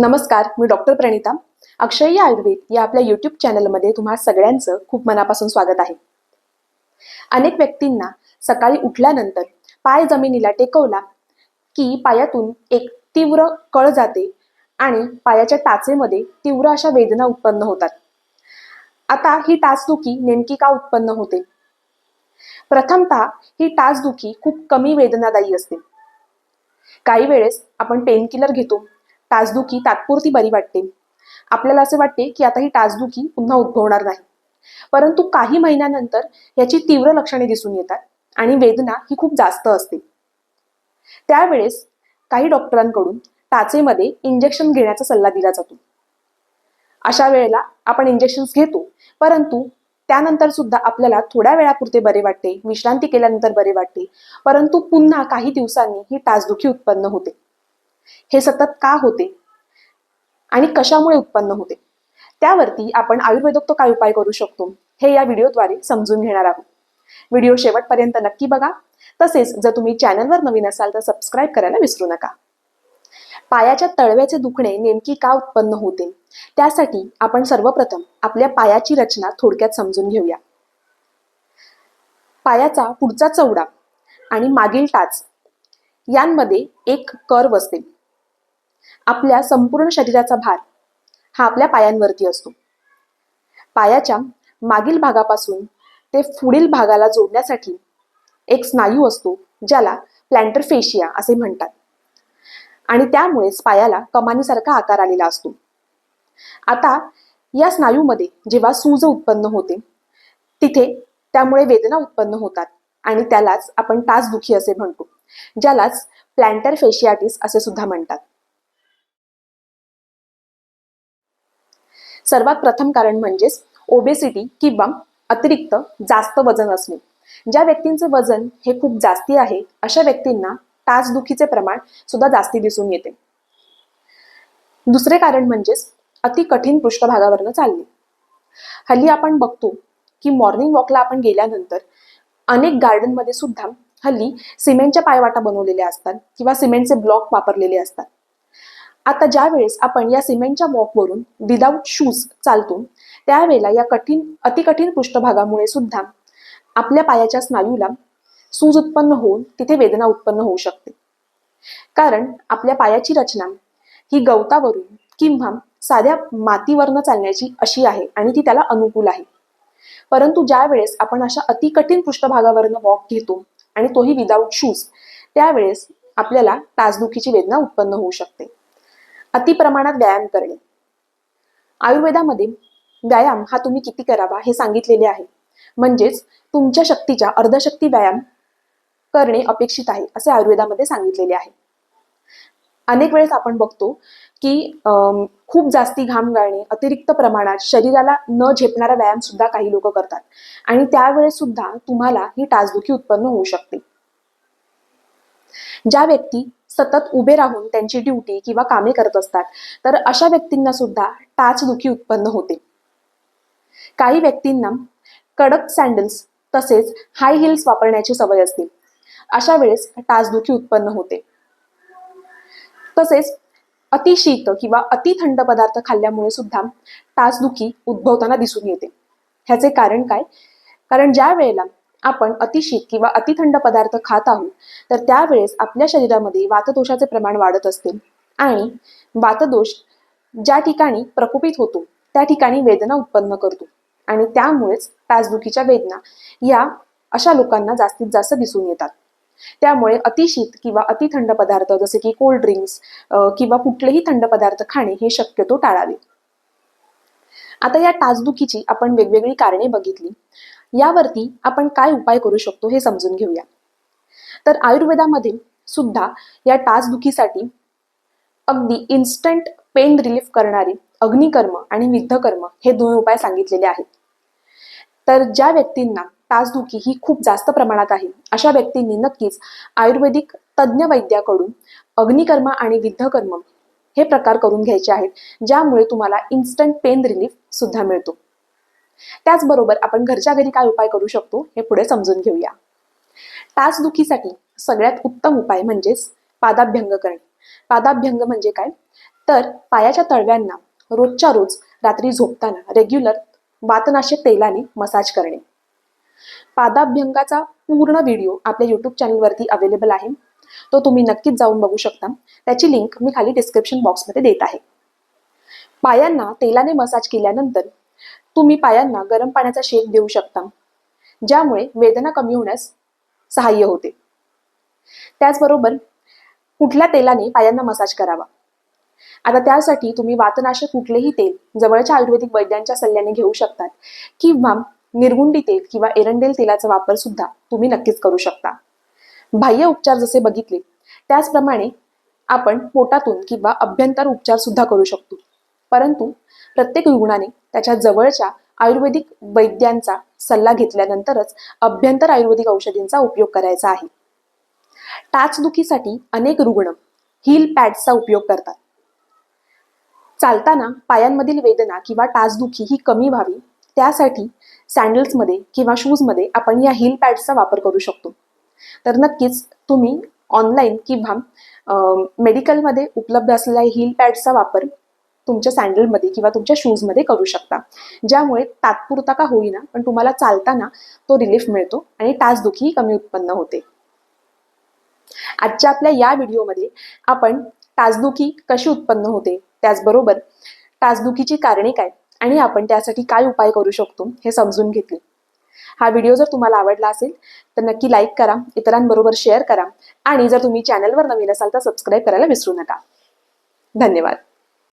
नमस्कार मी डॉक्टर प्रणिता. अक्षय आयुर्वेद या आपल्या युट्यूब चॅनलमध्ये तुम्हा सगळ्यांचं खूप मनापासून स्वागत आहे. अनेक व्यक्तींना सकाळी उठल्यानंतर पाय जमिनीला टेकवला की पायातून एक तीव्र कळ जाते आणि पायाच्या टाचेमध्ये तीव्र अशा वेदना उत्पन्न होतात. आता ही टाचदुखी नेमकी का उत्पन्न होते? प्रथमतः ही टाचदुखी खूप कमी वेदनादायी असते. काही वेळेस आपण पेनकिलर घेतो. टाचदुखी तात्पुरती बरी वाटते. आपल्याला असे वाटते की आता ही टाचदुखी पुन्हा उद्भवणार नाही. परंतु काही महिन्यानंतर याची तीव्र लक्षणे दिसून येतात आणि वेदना ही खूप जास्त असते. त्यावेळेस काही डॉक्टरांकडून टाचेमध्ये इंजेक्शन घेण्याचा सल्ला दिला जातो. अशा वेळेला आपण इंजेक्शन्स घेतो परंतु त्यानंतर सुद्धा आपल्याला थोड्या वेळापुरते बरे वाटते विश्रांती केल्यानंतर बरे वाटते परंतु पुन्हा काही दिवसांनी ही टाचदुखी उत्पन्न होते. हे सतत का होते? आणि कशामुळे उत्पन्न होते? त्यावरती आपण आयुर्वेदोक्त काय उपाय करू शकतो? हे या व्हिडिओद्वारे समजून घेणार आहोत. व्हिडिओ शेवटपर्यंत नक्की बघा. तसेच जर तुम्ही चॅनलवर नवीन असाल तर सबस्क्राईब करायला विसरू नका. पायाच्या तळव्याचे दुखणे नेमकी का उत्पन्न होते? त्यासाठी आपण सर्वप्रथम आपल्या पायाची रचना थोडक्यात समजून घेऊया. पायाचा पुढचा चौडा आणि मागील टाच यांमध्ये एक कर्व असते. आपल्या संपूर्ण शरीराचा भार हा आपल्या पायांवरती असतो. पायाच्या मागील भागापासून ते पुढील भागाला जोडण्यासाठी एक स्नायू असतो ज्याला प्लॅन्टर फेशिया असे म्हणतात. आणि त्यामुळेच पायाला कमानीसारखा आकार आलेला असतो. आता या स्नायूमध्ये जेव्हा सूज उत्पन्न होते तिथे त्यामुळे वेदना उत्पन्न होतात आणि त्यालाच आपण तासदुखी असे म्हणतो ज्यालाच प्लॅन्टर फेशियाटिस असे सुद्धा म्हणतात. सर्वात प्रथम कारण म्हणजेच ओबेसिटी किंवा अतिरिक्त जास्त वजन असणे. ज्या व्यक्तींचे वजन हे खूप जास्ती आहे अशा व्यक्तींना टाचदुखीचे प्रमाण सुद्धा जास्ती दिसून येते. दुसरे कारण म्हणजेच अति कठीण पृष्ठभागावरनं चालणे. हल्ली आपण बघतो की मॉर्निंग वॉकला आपण गेल्यानंतर अनेक गार्डनमध्ये सुद्धा हल्ली सिमेंटच्या पायवाटा बनवलेल्या असतात किंवा सिमेंटचे ब्लॉक वापरलेले असतात. आता ज्यावेळेस आपण या सिमेंटच्या वॉकवरून विदाऊट शूज चालतो त्यावेळेला या कठीण अतिकठीण पृष्ठभागामुळे सुद्धा आपल्या पायाच्या स्नायूला सूज उत्पन्न होऊन तिथे वेदना उत्पन्न होऊ शकते. कारण आपल्या पायाची रचना ही गवतावरून किंवा साध्या मातीवरनं चालण्याची अशी आहे आणि ती त्याला अनुकूल आहे. परंतु ज्या वेळेस आपण अशा अतिकठीण पृष्ठभागावरनं वॉक घेतो आणि तोही विदाऊट शूज त्यावेळेस आपल्याला ताजदुखीची वेदना उत्पन्न होऊ शकते. अति प्रमाणात व्यायाम करणे. आयुर्वेदामध्ये व्यायाम हा तुम्ही किती करावा हे सांगितलेले आहे. म्हणजेच तुमच्या शक्तीच्या अर्धशक्ती व्यायाम करणे अपेक्षित आहे असे आयुर्वेदामध्ये सांगितलेले आहे. अनेक वेळेस आपण बघतो की खूप जास्ती घाम गाळणे अतिरिक्त प्रमाणात शरीराला न झेपणारा व्यायाम सुद्धा काही लोक करतात. आणि त्यावेळेस सुद्धा तुम्हाला ही टाचदुखी उत्पन्न होऊ शकते. ज्या व्यक्ती सतत उभे राहून त्यांची ड्युटी किंवा कामे करत असतात तर अशा व्यक्तींना सुद्धा टाचदुखी उत्पन्न होते. काही व्यक्तींना कडक सँडल्स तसेच हाय हिल्स वापरण्याची सवय असते. अशा वेळेस टाचदुखी उत्पन्न होते. तसेच अति शीत किंवा अति थंड पदार्थ खाल्ल्यामुळे सुद्धा टाचदुखी उद्भवताना दिसून येते. ह्याचे कारण काय? कारण ज्या वेळेला आपण अतिशीत किंवा अतिथंड पदार्थ खात आहोत तर त्यावेळेस आपल्या शरीरामध्ये वातदोषाचे प्रमाण वाढत असते. आणि वातदोष ज्या ठिकाणी प्रकोपित होतो त्या ठिकाणी वेदना उत्पन्न करतो. आणि त्यामुळेच टाचदुखीच्या वेदना या अशा लोकांना जास्तीत जास्त दिसून येतात. त्यामुळे अतिशीत किंवा अतिथंड पदार्थ जसे की कोल्ड ड्रिंक्स किंवा कुठलेही थंड पदार्थ खाणे हे शक्यतो टाळावे. आता या टाचदुखीची आपण वेगवेगळी कारणे बघितली. यावरती आपण काय उपाय करू शकतो हे समजून घेऊया. तर आयुर्वेदामध्ये सुद्धा या टाचदुखीसाठी अगदी इन्स्टंट पेन रिलीफ करणारे अग्निकर्म आणि विद्धकर्म हे दोन उपाय सांगितलेले आहेत. तर ज्या व्यक्तींना टाचदुखी ही खूप जास्त प्रमाणात आहे अशा व्यक्तींनी नक्कीच आयुर्वेदिक तज्ज्ञ वैद्याकडून अग्निकर्म आणि विद्धकर्म हे प्रकार करून घ्यायचे आहेत ज्यामुळे तुम्हाला इन्स्टंट पेन रिलीफ सुद्धा मिळतो. त्याचबरोबर आपण घरच्या घरी काय उपाय करू शकतो हे पुढे समजून घेऊया. टाचदुखीसाठी सगळ्यात उत्तम उपाय म्हणजेच पादाभ्यंग करणे. पादाभ्यंग म्हणजे काय? तर पायाच्या तळव्यांना रोजच्या रोज रात्री झोपताना रेग्युलर वातनाशक तेलाने मसाज करणे. पादाभ्यंगाचा पूर्ण व्हिडिओ आपल्या युट्यूब चॅनलवरती अवेलेबल आहे. तो तुम्ही नक्कीच जाऊन बघू शकता. त्याची लिंक मी खाली डिस्क्रिप्शन बॉक्समध्ये देत आहे. पायांना तेलाने मसाज केल्यानंतर तुम्ही पायांना गरम पाण्याचा शेक देऊ शकता. ज्यामुळे वेदना कमी होण्यास सहाय्य होते. त्याचबरोबर कुठल्या तेलाने पायांना मसाज करावा? आता त्यासाठी तुम्ही वातनाशक कुठलेही तेल जवळच्या आयुर्वेदिक वैद्यांच्या सल्ल्याने घेऊ शकतात किंवा निर्गुंडी तेल किंवा एरंडेल तेलाचा वापर सुद्धा तुम्ही नक्कीच करू शकता. बाह्य उपचार जसे बघितले त्याचप्रमाणे आपण पोटातून किंवा अभ्यंतर उपचार सुद्धा करू शकतो. परंतु प्रत्येक रुग्णाने त्याच्या जवळच्या आयुर्वेदिक वैद्यांचा सल्ला घेतल्यानंतरच अभ्यंतर आयुर्वेदिक औषधींचा उपयोग करायचा आहे. टाचदुखीसाठी अनेक रुग्ण हील पॅड्सचा उपयोग करतात. चालताना पायांमधील वेदना किंवा टाचदुखी ही कमी व्हावी त्यासाठी सँडल्समध्ये किंवा शूजमध्ये आपण या हील पॅड्सचा वापर करू शकतो. तर नक्कीच तुम्ही ऑनलाईन किंवा मेडिकलमध्ये उपलब्ध असलेल्या हील पॅड्सचा वापर तुमच्या सँडलमध्ये किंवा तुमच्या शूजमध्ये करू शकता. ज्यामुळे तात्पुरता का होईना पण तुम्हाला चालताना तो रिलीफ मिळतो आणि टाचदुखी कमी उत्पन्न होते. आजच्या आपल्या या व्हिडिओमध्ये आपण टाचदुखी कशी उत्पन्न होते त्याचबरोबर टाचदुखीची कारणे काय आणि आपण त्यासाठी काय उपाय करू शकतो हे समजून घेतले. हा व्हिडिओ जर तुम्हाला आवडला असेल तर नक्की लाईक करा इतरांबरोबर शेअर करा आणि जर तुम्ही चॅनलवर नवीन असाल तर सबस्क्राईब करायला विसरू नका. धन्यवाद.